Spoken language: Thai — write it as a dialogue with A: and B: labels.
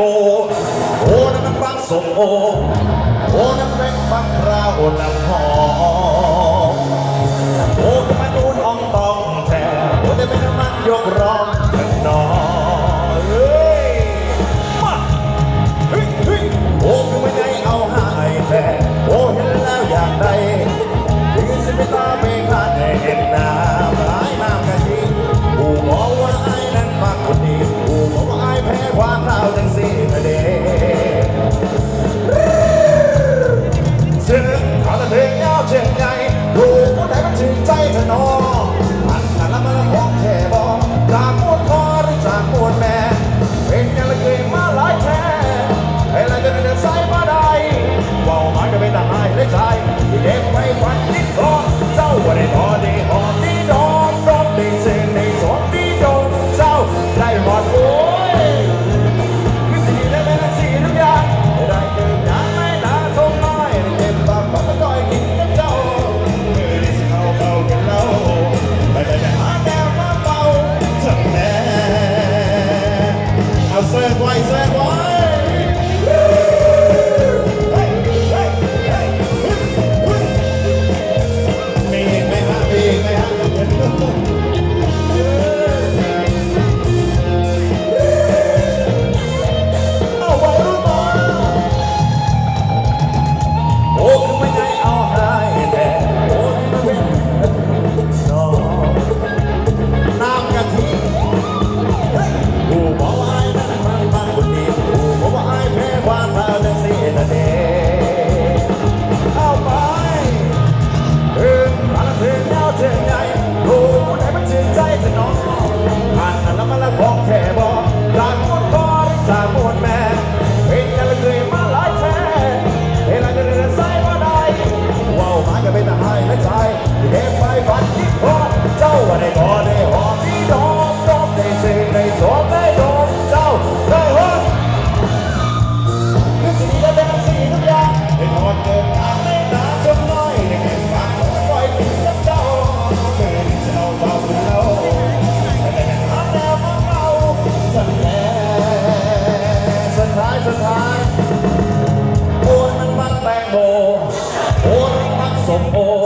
A: โบโอนังบางสมโอโอ้น้ำเป็นฟักพราวน้ำหอมโอ้ก็มานูนอ่องตองแท้โอ้ได้เป็นน้ำมันยกร้องกันนอเฮ้ยมาเฮ้ยเฮ้ยโอ้ก็ไม่ได้เอาหายแท้โอ้เห็นแล้วอยากได้ เป็นนายและชายเด็กไปฝันที่พอเจ้าได้พอได้หอมได้ดอมดอมได้เสกได้สวมได้ดอมเจ้าได้หอมคือสิ่งที่เป็นสิ่งทุกอย่างได้หอมเดินทางไม่นานจนน้อยได้เห็นฝันปล่อยปีกับเจ้าเป็นเจ้าเจ้าเราแต่ยังหาแต่มาเราสันแท้สุดท้ายสุดท้ายปวดมันมันแตงโม of all.